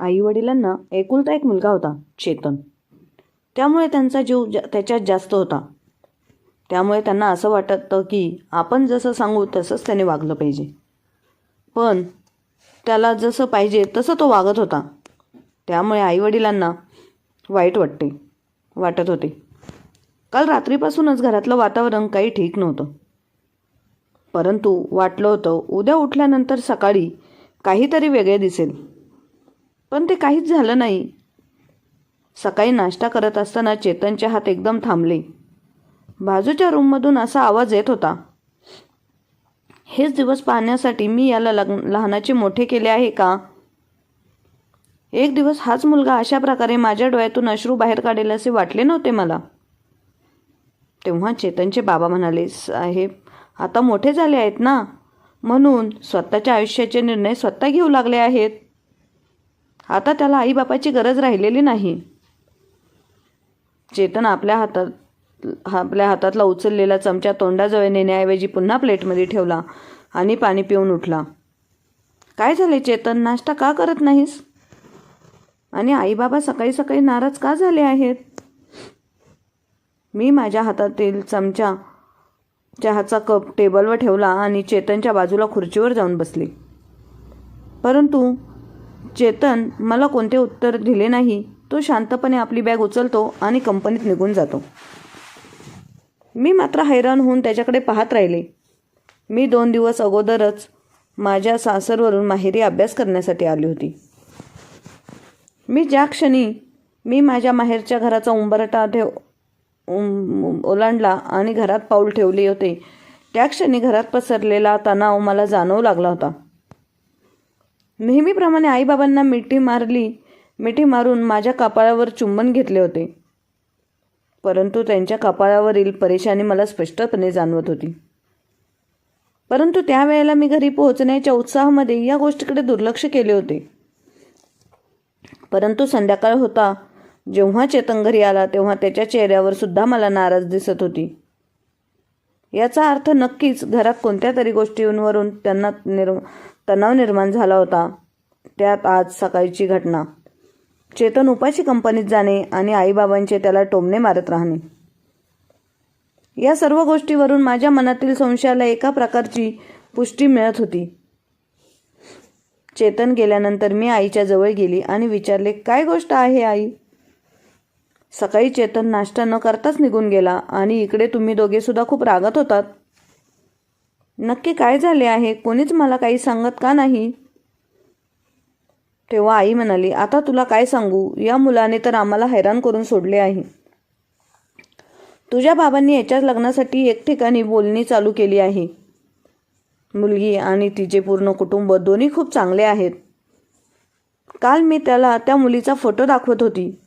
आई वडिलांना एकुलता एक मुलगा होता चेतन. त्यामुळे त्यांचा जीव जा त्याच्यात जास्त होता. त्यामुळे त्यांना असं वाटतं की आपण जसं सांगू तसंच त्याने वागलं पाहिजे. पण त्याला जसं पाहिजे तसं तो वागत होता. त्यामुळे आईवडिलांना वाईट वाटते वाटत होते. काल रात्रीपासूनच घरातलं वातावरण काही ठीक नव्हतं. परंतु वाटलं होतं उद्या उठल्यानंतर सकाळी काहीतरी वेगळे दिसेल. पण ते काहीच झालं नाही. सकाळी नाश्ता करत असताना चेतनचे हात एकदम थांबले. बाजूच्या रूममधून असा आवाज येत होता. हेच दिवस पाहण्यासाठी मी याला लग्न लहानाचे मोठे केले आहे का? एक दिवस हाच मुलगा अशा प्रकारे माझ्या डोळ्यातून अश्रू बाहेर काढेल असे वाटले नव्हते मला. तेव्हा चेतनचे बाबा म्हणाले साहेब आता मोठे झाले आहेत ना? म्हणून स्वतःच्या आयुष्याचे निर्णय स्वतः घेऊ लागले आहेत. आता त्याला आईबापाची गरज राहिलेली नाही. चेतन आपल्या हातात आपल्या हातातला उचललेला चमचा तोंडाजवळ नेण्याऐवजी पुन्हा प्लेटमध्ये ठेवला आणि पाणी पिऊन उठला. काय झाले चेतन? नाश्ता का करत नाहीस? आणि आईबाबा सकाळी सकाळी नाराज का झाले आहेत? मी माझ्या हातातील चमचा चहाचा कप टेबलवर ठेवला आणि चेतनच्या बाजूला खुर्चीवर जाऊन बसले. परंतु चेतन मला कोणते उत्तर दिले नाही. तो शांतपणे आपली बॅग उचलतो आणि कंपनीत निघून जातो. मी मात्र हैराण होऊन त्याच्याकडे पाहत राहिले. मी दोन दिवस अगोदरच माझ्या सासरवरून माहेरी अभ्यास करण्यासाठी आली होती. मी ज्या क्षणी मी माझ्या माहेरच्या घराचा उंबरटा ठेव ओलांडला आणि घरात पाऊल ठेवले होते त्या क्षणी घरात पसरलेला तणाव मला जाणवू लागला होता. नेहमीप्रमाणे आईबाबांना मिठी मारली मिठी मारून माझ्या कपाळावर चुंबन घेतले होते. परंतु त्यांच्या कपाळावरील परेशानी मला स्पष्टपणे जाणवत होती. परंतु त्यावेळेला मी घरी पोहोचण्याच्या उत्साहामध्ये या गोष्टीकडे दुर्लक्ष केले होते. परंतु संध्याकाळ होता जेव्हा चेतन घरी आला तेव्हा त्याच्या चेहऱ्यावर सुद्धा मला नाराज दिसत होती. याचा अर्थ नक्कीच घरात कोणत्या तरी गोष्टींवरून त्यांना निर् तणाव निर्माण झाला होता. त्यात आज सकाळची घटना. चेतन उपाशी कंपनीत जाणे आणि आईबाबांचे त्याला टोमणे मारत राहणे. या सर्व गोष्टीवरून माझ्या मनातील संशयाला एका प्रकारची पुष्टी मिळत होती. चेतन गेल्यानंतर मी आईच्या जवळ गेली आणि विचारले काय गोष्ट आहे आई? सकाळी चेतन नाश्ता न करताच निघून गेला आणि इकडे तुम्ही दोघे सुद्धा खूप रागत होतात. नक्की काय झाले आहे? कोणीच मला काही सांगत का नाही? तेव्हा आई म्हणाली आता तुला काय सांगू? या मुलाने तर आम्हाला हैराण करून सोडले आहे. तुझ्या बाबांनी याच्याच लग्नासाठी एक ठिकाणी बोलणी चालू केली आहे. मुलगी आणि तिचे पूर्ण कुटुंब दोन्ही खूप चांगले आहेत. काल मी त्याला त्या मुलीचा फोटो दाखवत होती.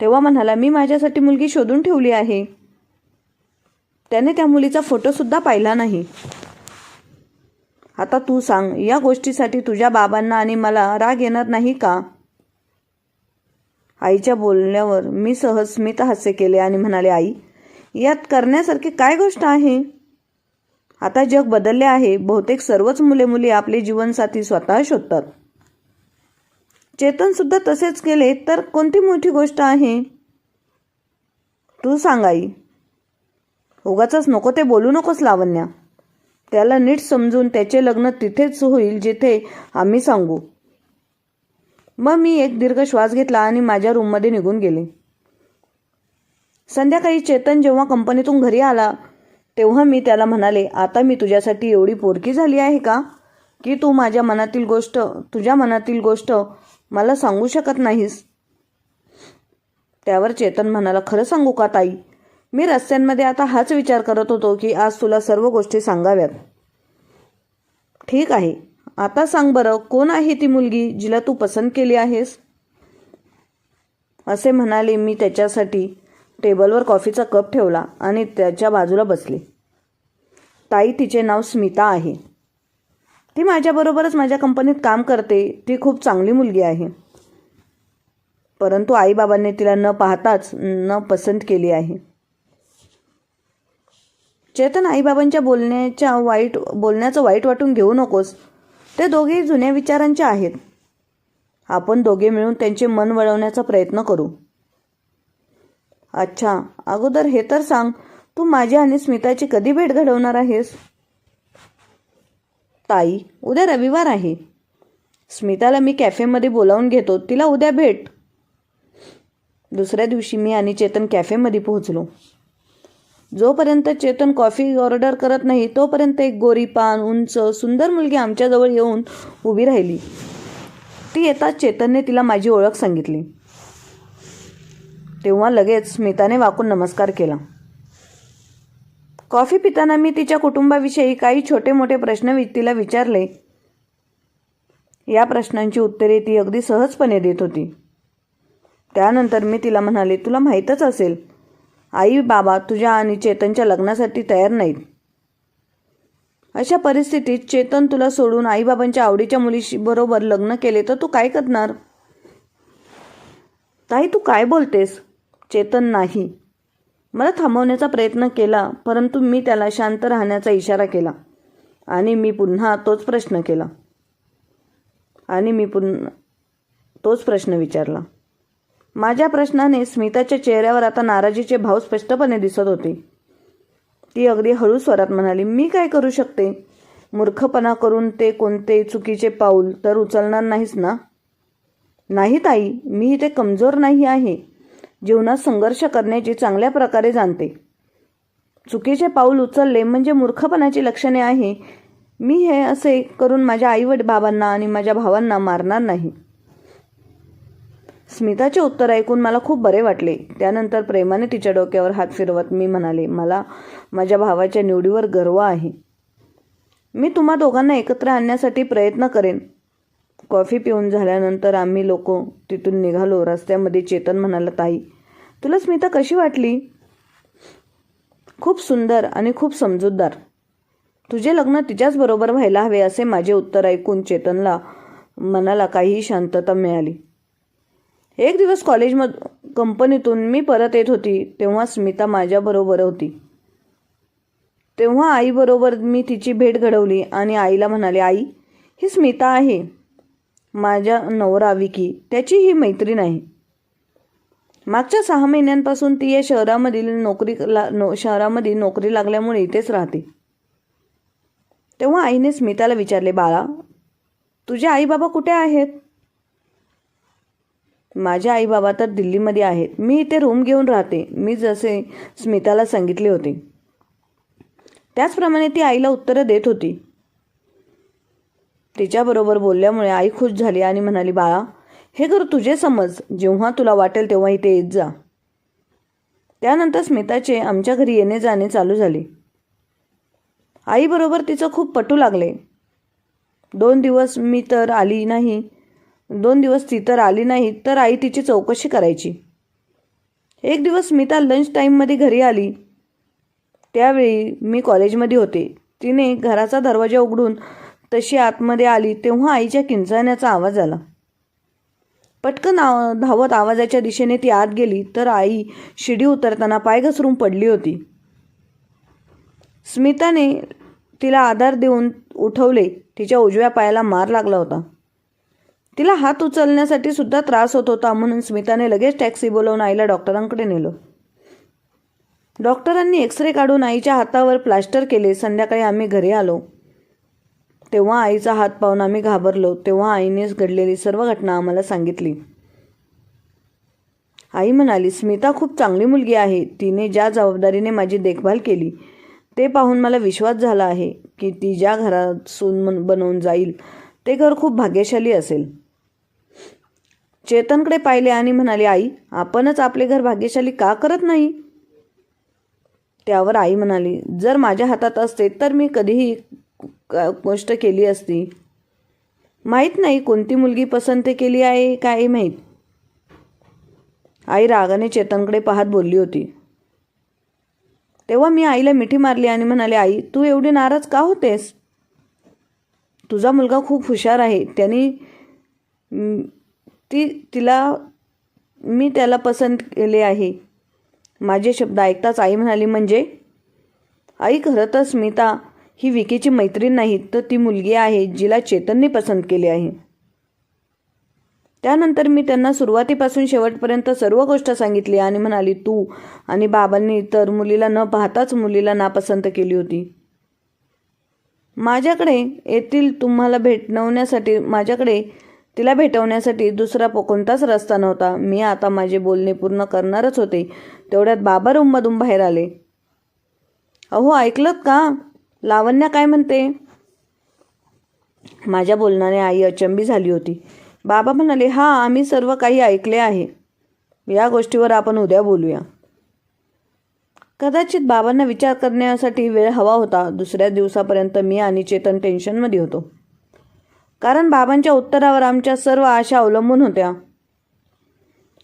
तेव्हा म्हणाला मी माझ्यासाठी मुलगी शोधून ठेवली आहे. त्याने त्या मुलीचा फोटोसुद्धा पाहिला नाही. आता तू सांग या गोष्टीसाठी तुझ्या बाबांना आणि मला राग येणार नाही का? आईच्या बोलण्यावर मी सहज स्मित हास्य केले आणि म्हणाले आई यात करण्यासारखी काय गोष्ट आहे? आता जग बदलले आहे. बहुतेक सर्वच मुले मुली आपले जीवनसाथी स्वतः शोधतात. चेतन सुद्धा तसेच केले तर कोणती मोठी गोष्ट आहे? तू सांग आई. उगाच नको ते बोलू नकोस लावण्या. त्याला नीट समजून त्याचे लग्न तिथेच होईल जिथे आम्ही सांगू. मग मी एक दीर्घ श्वास घेतला आणि माझ्या रूममध्ये निघून गेले. संध्याकाळी चेतन जेव्हा कंपनीतून घरी आला तेव्हा मी त्याला म्हणाले आता मी तुझ्यासाठी एवढी पोरकी झाली आहे का? की तू माझ्या मनातील गोष्ट तुझ्या मनातील गोष्ट मला सांगू शकत नाहीस? त्यावर चेतन म्हणाला खरं सांगू का ताई? मी रस्त्यांमध्ये आता हाच विचार करत होतो की आज तुला सर्व गोष्टी सांगाव्यात. ठीक आहे. आता सांग बरं कोण आहे ती मुलगी जिला तू पसंत केली आहेस? असे म्हणाले मी त्याच्यासाठी टेबलवर कॉफीचा कप ठेवला आणि त्याच्या बाजूला बसले. ताई तिचे नाव स्मिता आहे. ती माझ्याबरोबरच माझ्या कंपनीत काम करते. ती खूप चांगली मुलगी आहे. परंतु आईबाबांनी तिला न पाहताच न पसंत केली आहे. चेतन आईबाबांच्या बोलण्याच्या वाईट बोलण्याचं वाईट वाटून घेऊ नकोस. ते दोघेही जुन्या विचारांचे आहेत. आपण दोघे मिळून त्यांचे मन वळवण्याचा प्रयत्न करू. अच्छा अगोदर हे तर सांग तू माझी आणि स्मिताची कधी भेट घडवणार आहेस? ताई उद्या रविवार आहे. स्मिताला मी कॅफेमध्ये बोलावून घेतो तिला उद्या भेट. दुसऱ्या दिवशी मी आणि चेतन कॅफेमध्ये पोहोचलो. जोपर्यंत चेतन कॉफी ऑर्डर करत नाही तोपर्यंत एक गोरी पान उंच सुंदर मुलगी आमच्याजवळ येऊन उभी राहिली. ती येताच चेतनने तिला माझी ओळख सांगितली. तेव्हा लगेच स्मिताने वाकून नमस्कार केला. कॉफी पिताना मी तिच्या कुटुंबाविषयी काही छोटे मोठे प्रश्न तिला विचारले. या प्रश्नांची उत्तरे ती अगदी सहजपणे देत होती. त्यानंतर मी तिला म्हणाले तुला माहीतच असेल आई बाबा तुझ्या आणि चेतनच्या लग्नासाठी तयार नाहीत. अशा परिस्थितीत चेतन तुला सोडून आईबाबांच्या आवडीच्या मुलीशी बरोबर लग्न केले तर तू काय करणार? ताई तू काय बोलतेस? चेतन नाही. मला थांबवण्याचा प्रयत्न केला परंतु मी त्याला शांत राहण्याचा इशारा केला आणि मी पुन्हा तोच प्रश्न केला. आणि मी पुन्हा तोच प्रश्न विचारला. माझ्या प्रश्नाने स्मिताच्या चेहऱ्यावर आता नाराजीचे भाव स्पष्टपणे दिसत होते. ती अगदी हळू स्वरात म्हणाली मी काय करू शकते? मूर्खपणा करून ते कोणते चुकीचे पाऊल तर उचलणार नाहीस ना? नाही ताई मी इथे कमजोर नाही आहे. जीवनात संघर्ष करण्याची चांगल्या प्रकारे जाणते. चुकीचे पाऊल उचलले म्हणजे मूर्खपणाची लक्षणे आहे. मी हे असे करून माझ्या आईवड बाबांना आणि माझ्या भावांना मारणार नाही. स्मिताचे उत्तर ऐकून मला खूप बरे वाटले. त्यानंतर प्रेमाने तिच्या डोक्यावर हात फिरवत मी म्हणाले मला माझ्या भावाच्या निवडीवर गर्व आहे. मी तुम्हा दोघांना एकत्र आणण्यासाठी प्रयत्न करेन. कॉफी पिऊन झाल्यानंतर आम्ही लोक तिथून निघालो. रस्त्यामध्ये चेतन म्हणाला ताई तुला स्मिता कशी वाटली? खूप सुंदर आणि खूप समजूतदार. तुझे लग्न तिच्याच बरोबर व्हायला हवे असे माझे उत्तर ऐकून चेतनला मनाला काहीही शांतता मिळाली. एक दिवस कॉलेजमध कंपनीतून मी परत येत होती तेव्हा स्मिता माझ्याबरोबर होती. तेव्हा आईबरोबर मी तिची भेट घडवली आणि आईला म्हणाले आई ही स्मिता आहे. माझ्या नवरा विकी त्याची ही मैत्रीण आहे. मागच्या सहा महिन्यांपासून ती या शहरामधील नोकरी ला नो शहरामध्ये नोकरी लागल्यामुळे इथेच राहते. तेव्हा आईने स्मिताला विचारले बाळा तुझे आई बाबा कुठे आहेत? माझे आई बाबा तर दिल्लीमध्ये आहेत. मी इथे रूम घेऊन राहते. मी जसे स्मिताला सांगितले होते. त्याचप्रमाणे ती आईला उत्तरं देत होती. तिच्याबरोबर बोलल्यामुळे आई खुश झाली आणि म्हणाली बाळा हे घर तुझे समज. जेव्हा तुला वाटेल तेव्हा इथे येत जा. त्यानंतर स्मिताचे आमच्या घरी येणे जाणे चालू झाले. आईबरोबर तिचं खूप पटू लागले. दोन दिवस मी तर आली नाही. दोन दिवस ती तर आली नाही तर आई तिची चौकशी करायची. एक दिवस स्मिता लंच टाईममध्ये घरी आली. त्यावेळी मी कॉलेजमध्ये होते. तिने घराचा दरवाजा उघडून तशी आतमध्ये आली तेव्हा आईच्या किंचाण्याचा आवाज आला. पटकन आव धावत आवाजाच्या दिशेने ती आत गेली तर आई शिडी उतरताना पाय घसरून पडली होती. स्मिताने तिला आधार देऊन उठवले. तिच्या उजव्या पायाला मार लागला होता. तिला हात उचलण्यासाठी सुद्धा त्रास होत होता म्हणून स्मिताने लगेच टॅक्सी बोलवून आईला डॉक्टरांकडे नेलं. डॉक्टरांनी एक्सरे काढून आईच्या हातावर प्लास्टर केले. संध्याकाळी आम्ही घरी आलो. तेव्हा आईचा हात पाहून आम्ही घाबरलो. तेव्हा आईनेच घडलेली सर्व घटना आम्हाला सांगितली. आई म्हणाली स्मिता खूप चांगली मुलगी आहे. तिने ज्या जबाबदारीने माझी देखभाल केली ते पाहून मला विश्वास झाला आहे की ती ज्या घरात सून बनवून जाईल ते घर खूप भाग्यशाली असेल. चेतनकडे पाहिले आणि म्हणाले आई आपणच आपले घर भाग्यशाली का करत नाही? त्यावर आई म्हणाली जर माझ्या हातात असते तर मी कधीही गोष्ट केली असती. माहीत नाही कोणती मुलगी पसंत केली आहे काय माहीत? आई रागाने चेतनकडे पाहत बोलली होती. तेव्हा मी आईला मिठी मारली आणि म्हणाले आई तू एवढी नाराज का होतेस? तुझा मुलगा खूप हुशार आहे त्यांनी ती तिला मी त्याला पसंत केले आहे. माझे शब्द ऐकताच आई म्हणाली म्हणजे? आई खरं तर स्मिता ही विकीची मैत्रीण नाही तर ती मुलगी आहे जिला चेतनने पसंत केली आहे. त्यानंतर मी त्यांना सुरुवातीपासून शेवटपर्यंत सर्व गोष्ट सांगितली आणि म्हणाली तू आणि बाबांनी तर मुलीला न पाहताच मुलीला नापसंत केली होती. माझ्याकडे येथील तुम्हाला भेटवण्यासाठी माझ्याकडे तिला भेटवण्यासाठी दुसरा कोणताच रस्ता नव्हता. मी आता माझे बोलणे पूर्ण करणारच होते. तेवढ्यात बाबा रूममधून बाहेर आले. अहो ऐकलत का? लावण्या काय म्हणते? माझ्या बोलण्याने आई अचंबी झाली होती. बाबा म्हणाले हां आम्ही सर्व काही ऐकले आहे. या गोष्टीवर आपण उद्या बोलूया. कदाचित बाबांना विचार करण्यासाठी वेळ हवा होता. दुसऱ्या दिवसापर्यंत मी आणि चेतन टेन्शनमध्ये होतो. कारण बाबांच्या उत्तरावर आमच्या सर्व आशा अवलंबून होत्या.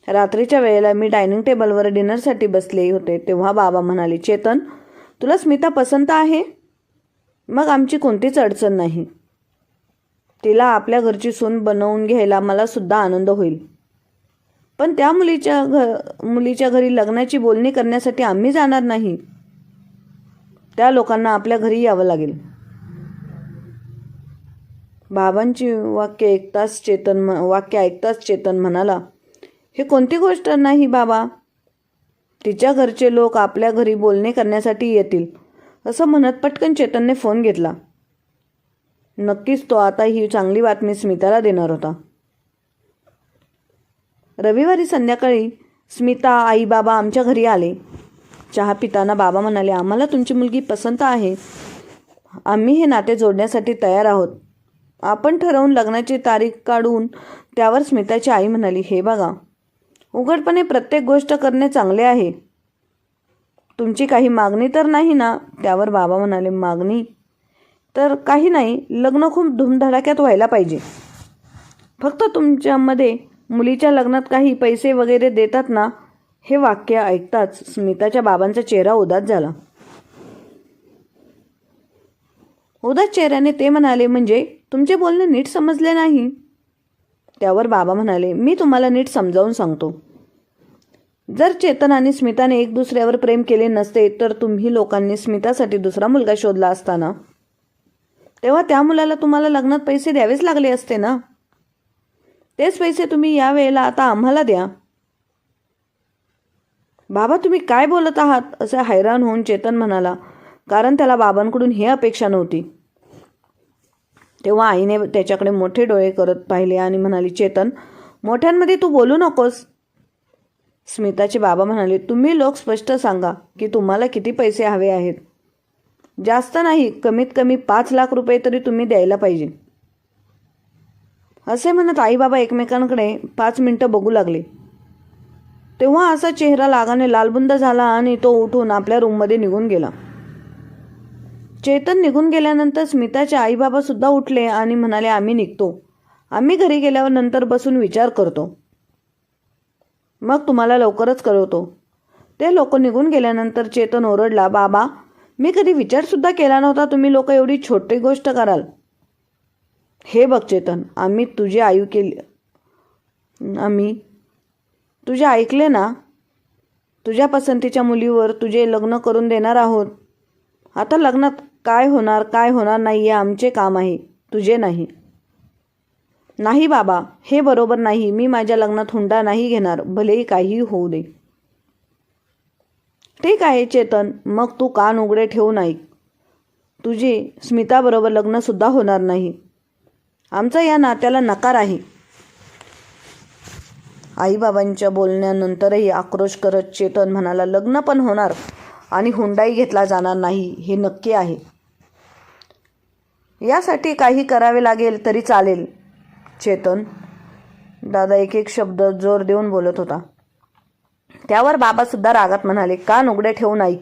रात्रीच्या वेळेला मी डायनिंग टेबलवर डिनरसाठी बसले होते तेव्हा बाबा म्हणाले चेतन तुला स्मिता पसंत आहे? मग आमची कोणतीच अडचण नाही. तिला आपल्या घरची सून बनवून घ्यायला मला सुद्धा आनंद होईल. पण त्या मुलीच्या घ मुलीच्या घरी लग्नाची बोलणी करण्यासाठी आम्ही जाणार नाही. त्या लोकांना आपल्या घरी यावं लागेल. बाबांची वाक्य ऐकताच चेतन म- वाक्य ऐकताच चेतन म्हणाला हे कोणती गोष्ट नाही बाबा? तिच्या घरचे लोक आपल्या घरी बोलणे करण्यासाठी येतील. असं म्हणत पटकन चेतनने फोन घेतला. नक्कीच तो आता ही चांगली बातमी स्मिताला देणार होता. रविवारी संध्याकाळी स्मिता आई बाबा आमच्या घरी आले. चहा पिताना बाबा म्हणाले आम्हाला तुमची मुलगी पसंत आहे. आम्ही हे नाते जोडण्यासाठी तयार आहोत. आपण ठरवून लग्नाची तारीख काढून त्यावर स्मिताची आई म्हणाली हे बघा उघडपणे प्रत्येक गोष्ट करणे चांगले आहे. तुमची काही मागणी तर नाही ना? त्यावर बाबा म्हणाले मागणी तर काही नाही लग्न खूप धूमधडाक्यात व्हायला पाहिजे. फक्त तुमच्यामध्ये मुलीच्या लग्नात काही पैसे वगैरे देतात ना हे वाक्य ऐकताच स्मिताच्या बाबांचा चेहरा उदास झाला. उदास चेहऱ्याने ते म्हणाले म्हणजे तुमचे बोलणे नीट समजले नाही. त्यावर बाबा म्हणाले मी तुम्हाला नीट समजावून सांगतो. जर चेतन आणि स्मिताने एक दुसऱ्यावर प्रेम केले नसते तर तुम्ही लोकांनी स्मितासाठी दुसरा मुलगा शोधला असताना तेव्हा त्या मुलाला तुम्हाला लग्नात पैसे द्यावेच लागले असते ना? तेच पैसे तुम्ही या वेळेला आता आम्हाला द्या. बाबा तुम्ही काय बोलत आहात? असे हैराण होऊन चेतन म्हणाला कारण त्याला बाबांकडून ही अपेक्षा नव्हती. तेव्हा आईने त्याच्याकडे मोठे डोळे करत पाहिले आणि म्हणाली चेतन मोठ्यांमध्ये तू बोलू नकोस. स्मिताचे बाबा म्हणाले तुम्ही लोक स्पष्ट सांगा की तुम्हाला किती पैसे हवे आहेत? जास्त नाही कमीत कमी पाच लाख रुपये तरी तुम्ही द्यायला पाहिजे. असे म्हणत आई बाबा एकमेकांकडे पाच मिनटं बघू लागले. तेव्हा असा चेहरा लागाने लालबुंद झाला आणि तो उठून आपल्या रूममध्ये निघून गेला. चेतन निघून गेल्यानंतर स्मिताचे आईबाबासुद्धा सुद्धा उठले आणि म्हणाले आम्ही निघतो. आम्ही घरी गेल्यावर नंतर बसून विचार करतो. मग तुम्हाला लवकरच कळवतो. ते लोक निघून गेल्यानंतर चेतन ओरडला बाबा मी कधी विचारसुद्धा केला नव्हता. तुम्ही लोक एवढी छोटी गोष्ट कराल. हे बघ चेतन आम्ही तुझी आई केली आम्ही तुझे ऐकले ना? तुझ्या पसंतीच्या मुलीवर तुझे लग्न करून देणार आहोत. आता लग्नात काय होणार काय होणार नाही हे आमचे काम आहे तुझे नाही. नाही बाबा हे बरोबर नाही मी माझ्या लग्नात हुंडा नाही घेणार भलेही काहीही होऊ दे. ठीक आहे चेतन मग तू कान उघडे ठेवून नाही तुझे स्मिताबरोबर लग्नसुद्धा होणार नाही. आमचा या नात्याला नकार आहे. आईबाबांच्या बोलण्यानंतरही आक्रोश करत चेतन म्हणाला लग्न पण होणार आणि हुंडाई घेतला जाणार नाही हे नक्की आहे. यासाठी काही करावे लागेल तरी चालेल. चेतन दादा एक एक शब्द जोर देऊन बोलत होता. त्यावर बाबासुद्धा रागात म्हणाले कान उघडे ठेवून ऐक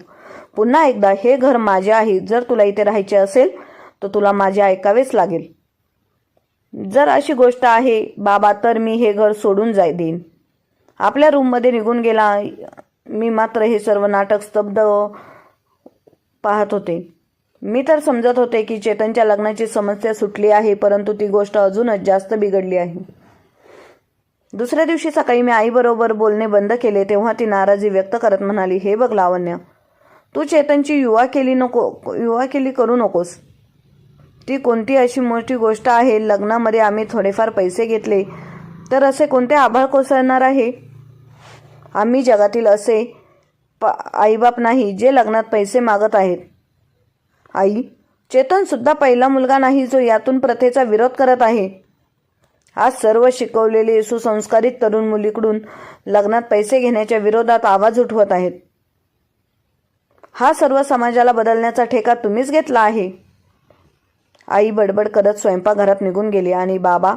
पुन्हा एकदा हे घर माझे आहे. जर तुला इथे राहायचे असेल तर तुला माझे ऐकावेच लागेल. जर अशी गोष्ट आहे बाबा तर मी हे घर सोडून जाय देईन. आपल्या रूममध्ये निघून गेला. मी मात्र हे सर्व नाटक स्तब्ध पाहत होते. मी तर समजत होते की चेतनच्या लग्नाची समस्या सुटली आहे परंतु ती गोष्ट अजूनच जास्त बिघडली आहे. दुसऱ्या दिवशी सकाळी मी आईबरोबर बोलणे बंद केले तेव्हा ती नाराजी व्यक्त करत म्हणाली हे बघ लावण्य तू चेतनची युवा केली नको युवा केली करू नकोस. ती कोणती अशी मोठी गोष्ट आहे लग्नामध्ये आम्ही थोडेफार पैसे घेतले तर असे कोणते आभाळ कोसळणार आहे? आम्ही जगातील असे प आईबाप नाही जे लग्नात पैसे मागत आहेत. आई चेतन सुद्धा पहिला मुलगा नाही जो यातून प्रथेचा विरोध करत आहे. आज सर्व शिकवलेले सुसंस्कारित तरुण मुलीकडून लग्नात पैसे घेण्याच्या विरोधात आवाज उठवत आहेत. हा सर्व समाजाला बदलण्याचा ठेका तुम्हीच घेतला आहे. आई बडबड करत स्वयंपाकघरात निघून गेली आणि बाबा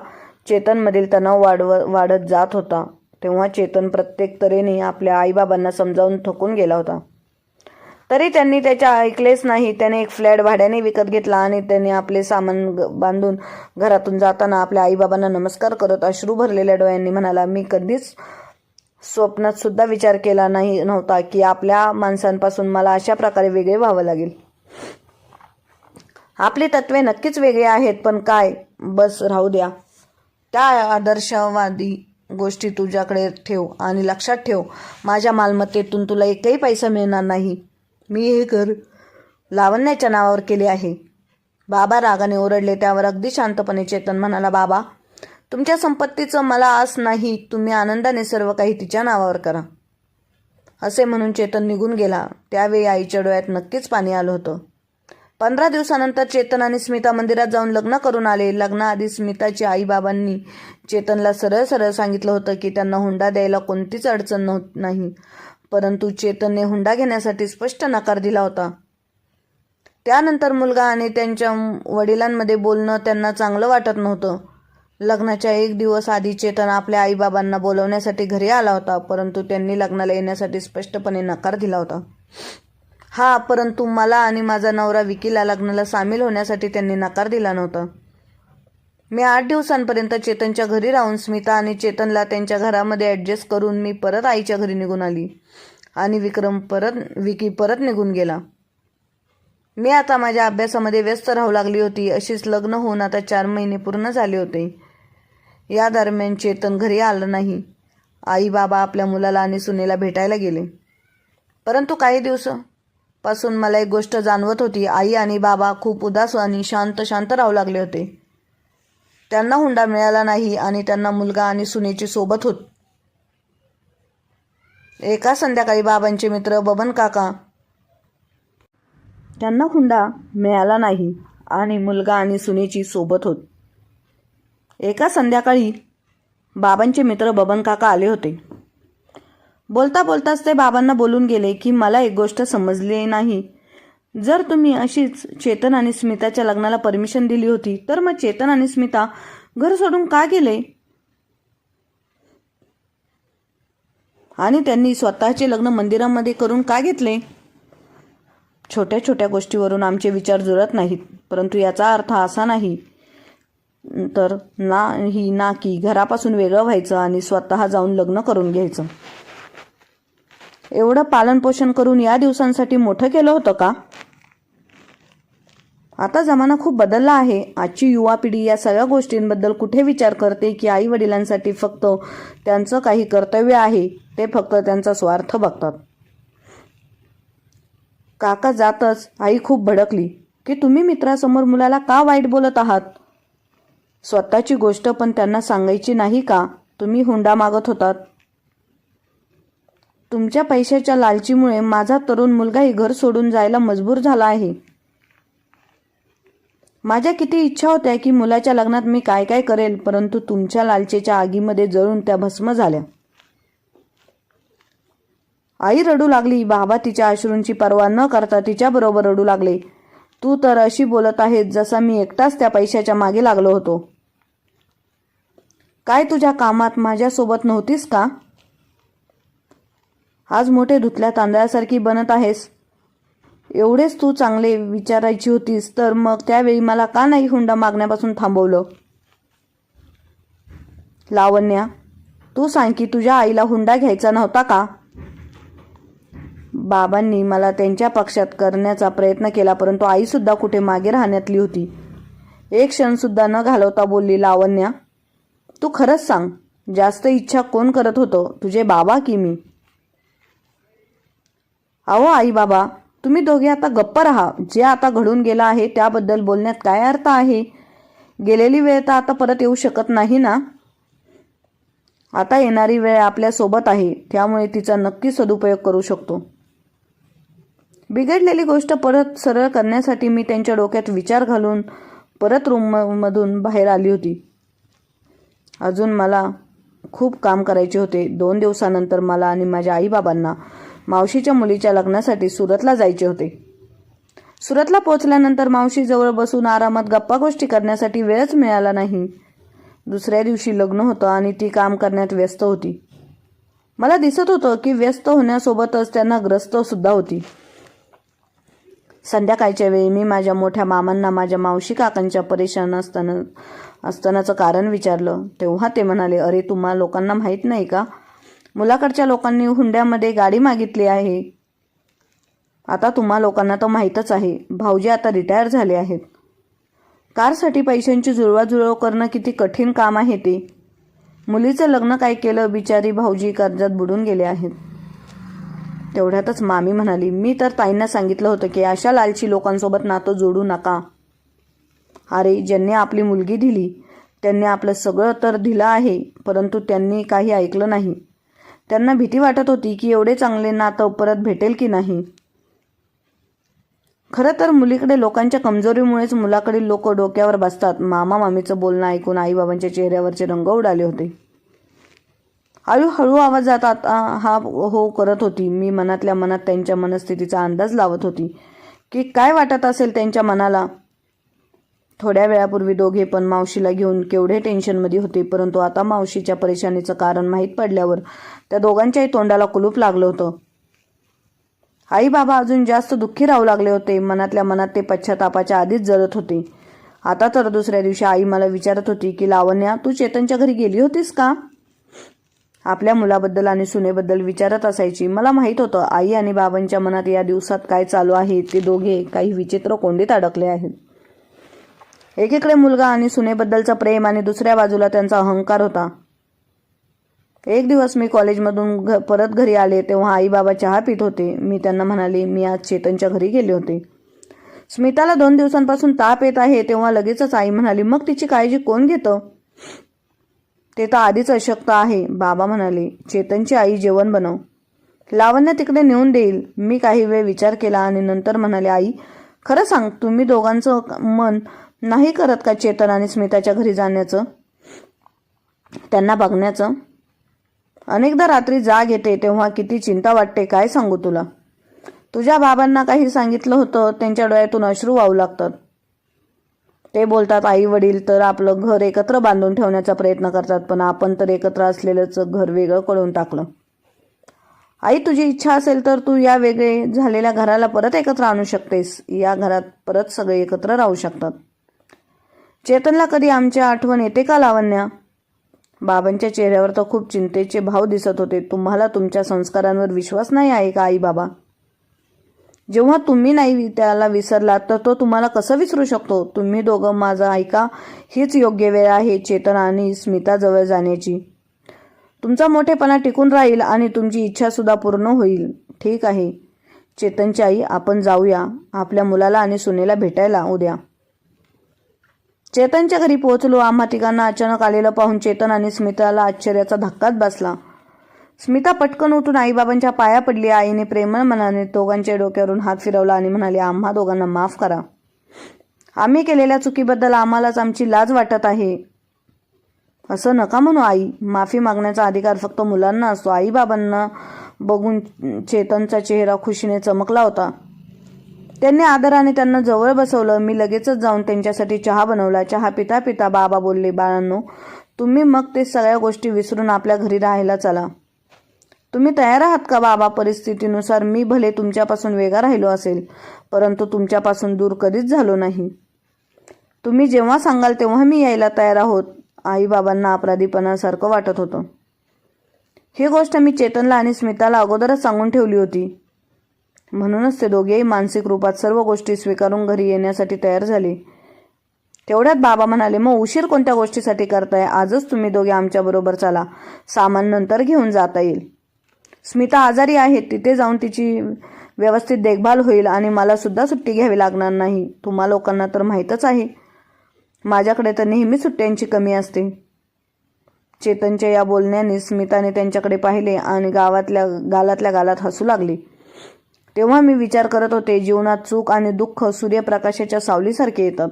चेतनमधील तणाव वाढव वाढत जात होता. तेव्हा चेतन प्रत्येक तऱ्हेने आपल्या आईबाबांना समजावून थकून गेला होता. तरी त्यांनी त्याच्या ऐकलेच नाही. त्याने एक फ्लॅट भाड्याने विकत घेतला आणि त्याने आपले सामान ग- बांधून घरातून जाताना आपल्या आईबाबांना नमस्कार करत अश्रू भरलेल्या डोळ्यांनी म्हणाला मी कधीच स्वप्नात सुद्धा विचार केला नाही नव्हता की आपल्या माणसांपासून मला अशा प्रकारे वेगळे व्हावं लागेल. आपली तत्वे नक्कीच वेगळी आहेत पण काय? बस राहू द्या. त्या आदर्शवादी गोष्टी तुझ्याकडे ठेव आणि लक्षात ठेव. माझ्या मालमत्तेतून तुला एकही पैसा मिळणार नाही. मी हे घर लावण्याच्या नावावर केले आहे. बाबा रागाने ओरडले त्यावर अगदी शांतपणे चेतन म्हणाला बाबा तुमच्या संपत्तीचं मला आस नाही तुम्ही आनंदाने सर्व काही तिच्या नावावर करा. असे म्हणून चेतन निघून गेला. त्यावेळी आईच्या डोळ्यात नक्कीच पाणी आलं होतं. पंधरा दिवसानंतर चेतन आणि स्मिता मंदिरात जाऊन लग्न करून आले. लग्नाआधी स्मिताची आईबाबांनी चेतनला सरळ सरळ सांगितलं होतं की त्यांना हुंडा द्यायला कोणतीच अडचण नव्ह नाही. परंतु चेतनने हुंडा घेण्यासाठी स्पष्ट नकार दिला होता. त्यानंतर मुलगा आणि त्यांच्या वडिलांमध्ये बोलणं त्यांना चांगलं वाटत नव्हतं. लग्नाच्या एक दिवस आधी चेतन आपल्या आईबाबांना बोलवण्यासाठी घरी आला होता परंतु त्यांनी लग्नाला येण्यासाठी स्पष्टपणे नकार दिला होता. हा परंतु मला आणि माझा नवरा विकीला लग्नाला सामील होण्यासाठी त्यांनी नकार दिला नव्हता. मी आठ दिवसांपर्यंत चेतनच्या घरी राहून स्मिता आणि चेतनला त्यांच्या घरामध्ये ॲडजस्ट करून मी परत आईच्या घरी निघून आली. आणि विक्रम परत विकी परत निघून गेला. मी आता माझ्या अभ्यासामध्ये व्यस्त राहू लागली होती. अशीच लग्न होऊन आता चार महिने पूर्ण झाले होते. या दरम्यान चेतन घरी आलं नाही. आई बाबा आपल्या मुलाला आणि सुनेला भेटायला गेले. परंतु काही दिवसापासून मला एक गोष्ट जाणवत होती. आई आणि बाबा खूप उदास आणि शांत शांत राहू लागले होते. त्यांना हुंडा मिळाला नाही आणि त्यांना मुलगा आणि सुनेची सोबत होत. एका संध्याकाळी बाबांचे मित्र बबन काका. त्यांना हुंडा मिळाला नाही आणि मुलगा आणि सुनेची सोबत होत. एका संध्याकाळी बाबांचे मित्र बबन काका आले होते. बोलता बोलताच ते बाबांना बोलून गेले की मला एक गोष्ट समजली नाही. जर तुम्ही अशीच चेतन आणि स्मिताच्या लग्नाला परमिशन दिली होती तर मग चेतन आणि स्मिता घर सोडून का गेले? आणि त्यांनी स्वतःचे लग्न मंदिरामध्ये करून का घेतले? छोट्या छोट्या गोष्टीवरून आमचे विचार जुळत नाहीत परंतु याचा अर्थ असा नाही. तर ना ही ना की घरापासून वेगळं व्हायचं आणि स्वतः जाऊन लग्न करून घ्यायचं. एवढं पालनपोषण करून या दिवसांसाठी मोठं केलं होतं का? आता जमाना खूप बदलला आहे. आजची युवा पिढी या सगळ्या गोष्टींबद्दल कुठे विचार करते की आई वडिलांसाठी फक्त त्यांचं काही कर्तव्य आहे ते फक्त त्यांचा स्वार्थ बघतात. काका जातच आई खूप भडकली. की तुम्ही मित्रासमोर मुलाला का वाईट बोलत आहात? स्वतःची गोष्ट पण त्यांना सांगायची नाही का? तुम्ही हुंडा मागत होतात. तुमच्या पैशाच्या लालचीमुळे माझा तरुण मुलगाही घर सोडून जायला मजबूर झाला आहे. माझ्या किती इच्छा होत्या की मुलाच्या लग्नात मी काय काय करेल परंतु तुमच्या लालचेच्या आगीमध्ये जळून त्या भस्म झाल्या. आई रडू लागली बाबा तिच्या अश्रूंची पर्वा न करता तिच्याबरोबर रडू लागले. तू तर अशी बोलत आहेस जसा मी एकटाच त्या पैशाच्या मागे लागलो होतो. काय तुझ्या कामात माझ्यासोबत नव्हतीस का? आज मोठे धुतल्या तांदळासारखी बनत आहेस. एवढेच तू चांगले विचारायची होतीस तर मग त्यावेळी मला का नाही हुंडा मागण्यापासून थांबवलं? लावण्या तू सांग की तुझ्या आईला हुंडा घ्यायचा नव्हता का? बाबांनी मला त्यांच्या पक्षात करण्याचा प्रयत्न केला परंतु आईसुद्धा कुठे मागे राहण्यातली होती. एक क्षणसुद्धा न घालवता बोलली लावण्या तू खरंच सांग जास्त इच्छा कोण करत होतं तुझे बाबा की मी? अहो आई बाबा तुम्ही दोघे आता गप्प राहा. जे आता घडून गेलं आहे त्याबद्दल बोलण्यात काय अर्थ आहे? गेलेली वेळ तर आता परत येऊ शकत नाही ना? आता येणारी वेळ आपल्यासोबत आहे. त्यामुळे तिचा नक्की सदुपयोग करू शकतो. बिघडलेली गोष्ट परत सरळ करण्यासाठी मी त्यांच्या डोक्यात विचार घालून परत रूममधून बाहेर आली होती. अजून मला खूप काम करायचे होते. दोन दिवसानंतर मला आणि माझ्या आईबाबांना मावशीच्या मुलीच्या लग्नासाठी सुरतला जायचे होते. सुरतला पोहोचल्यानंतर मावशीजवळ बसून आरामात गप्पा गोष्टी करण्यासाठी वेळच मिळाला नाही. दुसऱ्या दिवशी लग्न होतं आणि ती काम करण्यात व्यस्त होती. मला दिसत होतं की व्यस्त होण्यासोबतच त्यांना ग्रस्त सुद्धा होती. संध्याकाळच्या वेळी मी माझ्या मोठ्या मामांना माझ्या मावशी काकांच्या परेशान असताना असतानाचं कारण विचारलं. तेव्हा ते म्हणाले अरे तुम्हा लोकांना माहीत नाही का? मुलाकडच्या लोकांनी हुंड्यामध्ये गाडी मागितली आहे. आता तुम्हा लोकांना तर माहीतच आहे भाऊजी आता रिटायर झाले आहेत. कारसाठी पैशांची जुळवाजुळव करणं किती कठीण काम आहे ते. मुलीचं लग्न काय केलं बिचारी भाऊजी कर्जात बुडून गेले आहेत. तेवढ्यातच मामी म्हणाली मी तर ताईंना सांगितलं होतं की अशा लालची लोकांसोबत नातं जोडू नका. अरे ज्यांनी आपली मुलगी दिली त्यांनी आपलं सगळं तर दिलं आहे परंतु त्यांनी काही ऐकलं नाही. त्यांना भीती वाटत होती की एवढे चांगले नातं परत भेटेल की नाही. खरं तर मुलीकडे लोकांच्या कमजोरीमुळेच मुलाकडील लोक डोक्यावर बसतात. मामा मामीचं बोलणं ऐकून आईबाबांच्या चेहऱ्यावरचे रंग उडाले होते. आयु हळू आवाजात आता हा हो करत होती. मी मनातल्या मनात त्यांच्या मनस्थितीचा अंदाज लावत होती. की काय वाटत असेल त्यांच्या मनाला? थोड्या वेळापूर्वी दोघे पण मावशीला घेऊन केवढे टेन्शनमध्ये होते परंतु आता मावशीच्या परेशानीचं कारण माहीत पडल्यावर त्या दोघांच्याही तोंडाला कुलूप लागलं होतं. आई बाबा अजून जास्त दुःखी राहू लागले होते मनातल्या मनात ते पश्चातापाच्या आधीच जळत होते. आता तर दुसऱ्या दिवशी आई मला विचारत होती की लावण्या तू चेतनच्या घरी गेली होतीस का? आपल्या मुलाबद्दल आणि सुनेबद्दल विचारत असायची. मला माहीत होतं आई आणि बाबांच्या मनात या दिवसात काय चालू आहे ते दोघे काही विचित्र कोंडीत अडकले आहेत. एकीकडे मुलगा आणि सुनेबद्दलचं प्रेम आणि दुसऱ्या बाजूला त्यांचा अहंकार होता. एक दिवस मी कॉलेजमधून घ परत घरी आले तेव्हा आई बाबा चहा पीत होते. मी त्यांना म्हणाले मी आज चेतनच्या घरी गेले होते. स्मिताला दोन दिवसांपासून ताप येत आहे तेव्हा लगेचच आई म्हणाली मग तिची काळजी कोण घेतं? ते तर आधीच अशक्त आहे बाबा म्हणाले. चेतनची आई जेवण बनव. लावण्य तिकडे नेऊन देईल. मी काही वेळ विचार केला आणि नंतर म्हणाले आई खरं सांग तुम्ही दोघांचं मन नाही करत का चेतन आणि स्मिताच्या घरी जाण्याचं? त्यांना बघण्याचं? अनेकदा रात्री जाग येते तेव्हा किती चिंता वाटते काय सांगू तुला? तुझ्या बाबांना काही सांगितलं होतं त्यांच्या डोळ्यातून अश्रू वाहू लागतात. ते बोलतात आई वडील तर आपलं घर एकत्र बांधून ठेवण्याचा प्रयत्न करतात पण आपण तर एकत्र असलेलंच घर वेगळं करून टाकलं. आई तुझी इच्छा असेल तर तू या वेगळे झालेल्या घराला परत एकत्र आणू शकतेस. या घरात परत सगळे एकत्र राहू शकतात. चेतनला कधी आमच्या आठवण येते का लावण्या? बाबांच्या चेहऱ्यावर तर खूप चिंतेचे भाव दिसत होते. तुम्हाला तुमच्या संस्कारांवर विश्वास नाही आहे का आई बाबा जेव्हा तुम्ही नाही त्याला विसरलात तर तो तुम्हाला कसं विसरू शकतो? तुम्ही दोघं माझं ऐका. हीच योग्य वेळ आहे चेतन आणि स्मिताजवळ जाण्याची. तुमचा मोठेपणा टिकून राहील आणि तुमची इच्छासुद्धा पूर्ण होईल. ठीक आहे. चेतनची आई आपण जाऊया. आपल्या मुलाला आणि सुनेला भेटायला उद्या. चेतनच्या घरी पोहोचलो आम्हा तिघांना अचानक आलेलं पाहून चेतन आणि स्मिताला आश्चर्याचा धक्काच बसला. स्मिता पटकन उठून आईबाबांच्या पाया पडली. आईने प्रेमळ मनाने दोघांच्या डोक्यावरून हात फिरवला आणि म्हणाले आम्हा दोघांना माफ करा. आम्ही केलेल्या चुकीबद्दल आम्हालाच आमची लाज वाटत आहे. असं नका म्हणू आई. माफी मागण्याचा अधिकार फक्त मुलांना असतो. आईबाबांना बघून चेतनचा चेहरा खुशीने चमकला होता. त्यांनी आदराने त्यांना जवळ बसवलं. मी लगेचच जाऊन त्यांच्यासाठी चहा बनवला. चहा पिता पिता बाबा बोलले बाळांनो तुम्ही मग ते सगळ्या गोष्टी विसरून आपल्या घरी राहायला चला. तुम्ही तयार आहात का बाबा? परिस्थितीनुसार मी भले तुमच्यापासून वेगळा राहिलो असेल परंतु तुमच्यापासून दूर कधीच झालो नाही. तुम्ही जेव्हा सांगाल तेव्हा मी यायला तयार आहोत. आईबाबांना अपराधीपणासारखं वाटत होतं. ही गोष्ट मी चेतनला आणि स्मिताला अगोदरच सांगून ठेवली होती. म्हणूनच ते दोघेही मानसिक रूपात सर्व गोष्टी स्वीकारून घरी येण्यासाठी तयार झाले. तेवढ्यात बाबा म्हणाले मग उशीर कोणत्या गोष्टीसाठी करताय? आजच तुम्ही दोघे आमच्याबरोबर चला. सामान नंतर घेऊन जाता येईल. स्मिता आजारी आहे. तिथे जाऊन तिची व्यवस्थित देखभाल होईल आणि मला सुद्धा सुट्टी घ्यावी लागणार नाही. तुम्हा लोकांना तर माहीतच आहे. माझ्याकडे तर नेहमी सुट्ट्यांची कमी असते. चेतनच्या या बोलण्याने स्मिताने त्यांच्याकडे पाहिले आणि गावातल्या गालातल्या गालात हसू लागली. तेव्हा मी विचार करत होते जीवनात चूक आणि दुःख सूर्यप्रकाशाच्या सावलीसारखे येतात.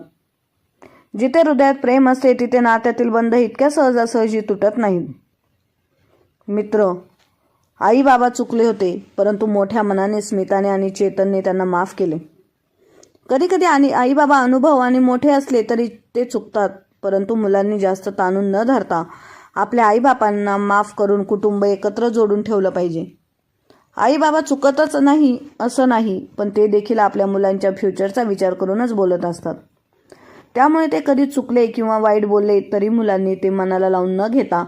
जिथे हृदयात प्रेम असते तिथे नात्यातील बंध इतक्या सहजासहजी तुटत नाहीत. मित्र आई बाबा चुकले होते परंतु मोठ्या मनाने स्मिताने आणि चेतनने त्यांना माफ केले. कधी कधी आणि आई बाबा अनुभव आणि मोठे असले तरी ते चुकतात परंतु मुलांनी जास्त ताणून न धरता आपल्या आईबापांना माफ करून कुटुंब एकत्र जोडून ठेवलं पाहिजे. आई बाबा चुकतच नाही असं नाही पण ते देखील आपल्या मुलांच्या फ्युचरचा विचार करूनच बोलत असतात. त्यामुळे ते कधी चुकले किंवा वाईट बोलले तरी मुलांनी ते मनाला लावून न घेता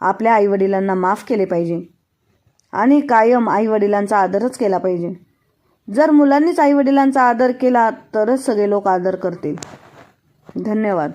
आपल्या आईवडिलांना माफ केले पाहिजे. आणि कायम आईवडिलांचा आदरच केला पाहिजे. जर मुलांनीच आईवडिलांचा आदर केला तरच सगळे लोक आदर करतील. धन्यवाद.